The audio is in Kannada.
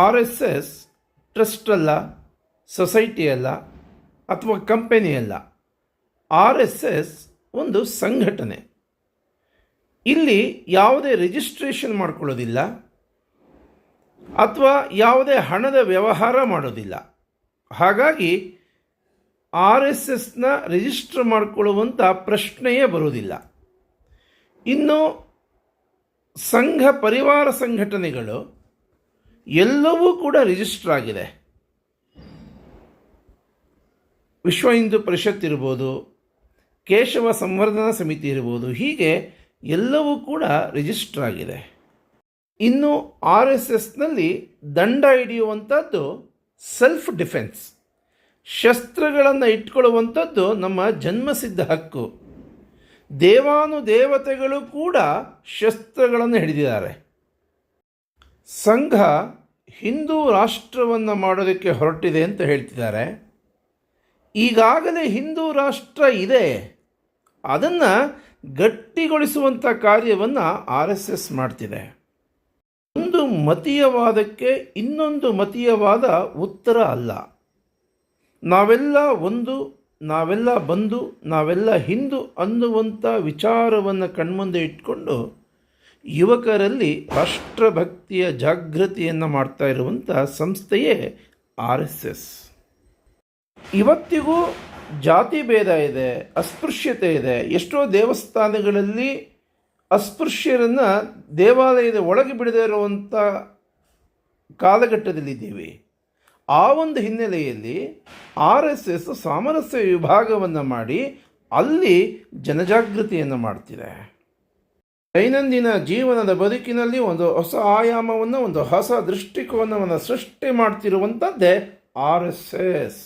ಆರ್ ಎಸ್ ಎಸ್ ಟ್ರಸ್ಟ್ ಅಲ್ಲ, ಸೊಸೈಟಿ ಅಲ್ಲ, ಅಥವಾ ಕಂಪೆನಿ ಅಲ್ಲ. ಆರ್ ಎಸ್ ಎಸ್ ಒಂದು ಸಂಘಟನೆ. ಇಲ್ಲಿ ಯಾವುದೇ ರಿಜಿಸ್ಟ್ರೇಷನ್ ಮಾಡ್ಕೊಳ್ಳೋದಿಲ್ಲ, ಅಥವಾ ಯಾವುದೇ ಹಣದ ವ್ಯವಹಾರ ಮಾಡೋದಿಲ್ಲ. ಹಾಗಾಗಿ ಆರ್ ಎಸ್ ಎಸ್ನ ರಿಜಿಸ್ಟರ್ ಮಾಡಿಕೊಳ್ಳುವಂಥ ಪ್ರಶ್ನೆಯೇ ಬರುವುದಿಲ್ಲ. ಇನ್ನು ಸಂಘ ಪರಿವಾರ ಸಂಘಟನೆಗಳು ಎಲ್ಲವೂ ಕೂಡ ರಿಜಿಸ್ಟರ್ ಆಗಿದೆ. ವಿಶ್ವ ಹಿಂದೂ ಪರಿಷತ್ ಇರ್ಬೋದು, ಕೇಶವ ಸಂವರ್ಧನಾ ಸಮಿತಿ ಇರ್ಬೋದು, ಹೀಗೆ ಎಲ್ಲವೂ ಕೂಡ ರಿಜಿಸ್ಟರ್ ಆಗಿದೆ. ಇನ್ನು ಆರ್ ಎಸ್ ಎಸ್ನಲ್ಲಿ ದಂಡ ಹಿಡಿಯುವಂಥದ್ದು ಸೆಲ್ಫ್ ಡಿಫೆನ್ಸ್ ಶಸ್ತ್ರಗಳನ್ನು ಇಟ್ಕೊಳ್ಳುವಂಥದ್ದು ನಮ್ಮ ಜನ್ಮಸಿದ್ಧ ಹಕ್ಕು. ದೇವಾನು ದೇವತೆಗಳು ಕೂಡ ಶಸ್ತ್ರಗಳನ್ನು ಹಿಡಿದಿದ್ದಾರೆ. ಸಂಘ ಹಿಂದೂ ರಾಷ್ಟ್ರವನ್ನು ಮಾಡೋದಕ್ಕೆ ಹೊರಟಿದೆ ಅಂತ ಹೇಳ್ತಿದ್ದಾರೆ. ಈಗಾಗಲೇ ಹಿಂದೂ ರಾಷ್ಟ್ರ ಇದೆ. ಅದನ್ನು ಗಟ್ಟಿಗೊಳಿಸುವಂಥ ಕಾರ್ಯವನ್ನು ಆರ್ ಎಸ್ ಎಸ್ ಮಾಡ್ತಿದೆ. ಒಂದು ಮತೀಯವಾದಕ್ಕೆ ಇನ್ನೊಂದು ಮತೀಯವಾದ ಉತ್ತರ ಅಲ್ಲ. ನಾವೆಲ್ಲ ಒಂದು, ನಾವೆಲ್ಲ ಬಂದು, ನಾವೆಲ್ಲ ಹಿಂದೂ ಅನ್ನುವಂಥ ವಿಚಾರವನ್ನು ಕಣ್ಮುಂದೆ ಇಟ್ಕೊಂಡು ಯುವಕರಲ್ಲಿ ರಾಷ್ಟ್ರಭಕ್ತಿಯ ಜಾಗೃತಿಯನ್ನು ಮಾಡ್ತಾ ಇರುವಂಥ ಸಂಸ್ಥೆಯೇ ಆರ್ ಎಸ್ ಎಸ್. ಇವತ್ತಿಗೂ ಜಾತಿ ಭೇದ ಇದೆ, ಅಸ್ಪೃಶ್ಯತೆ ಇದೆ. ಎಷ್ಟೋ ದೇವಸ್ಥಾನಗಳಲ್ಲಿ ಅಸ್ಪೃಶ್ಯರನ್ನು ದೇವಾಲಯದ ಒಳಗೆ ಬಿಡದೇ ಇರುವಂಥ ಕಾಲಘಟ್ಟದಲ್ಲಿದ್ದೀವಿ ಆ ಒಂದು ಹಿನ್ನೆಲೆಯಲ್ಲಿ ಆರ್ ಎಸ್ ಎಸ್ ಸಾಮರಸ್ಯ ವಿಭಾಗವನ್ನು ಮಾಡಿ ಅಲ್ಲಿ ಜನಜಾಗೃತಿಯನ್ನು ಮಾಡ್ತಿದೆ. ದೈನಂದಿನ ಜೀವನದ ಬದುಕಿನಲ್ಲಿ ಒಂದು ಹೊಸ ಆಯಾಮವನ್ನು ಒಂದು ಹೊಸ ದೃಷ್ಟಿಕೋನವನ್ನು ಸೃಷ್ಟಿ ಮಾಡ್ತಿರುವಂಥದ್ದೇ ಆರ್ ಎಸ್ ಎಸ್.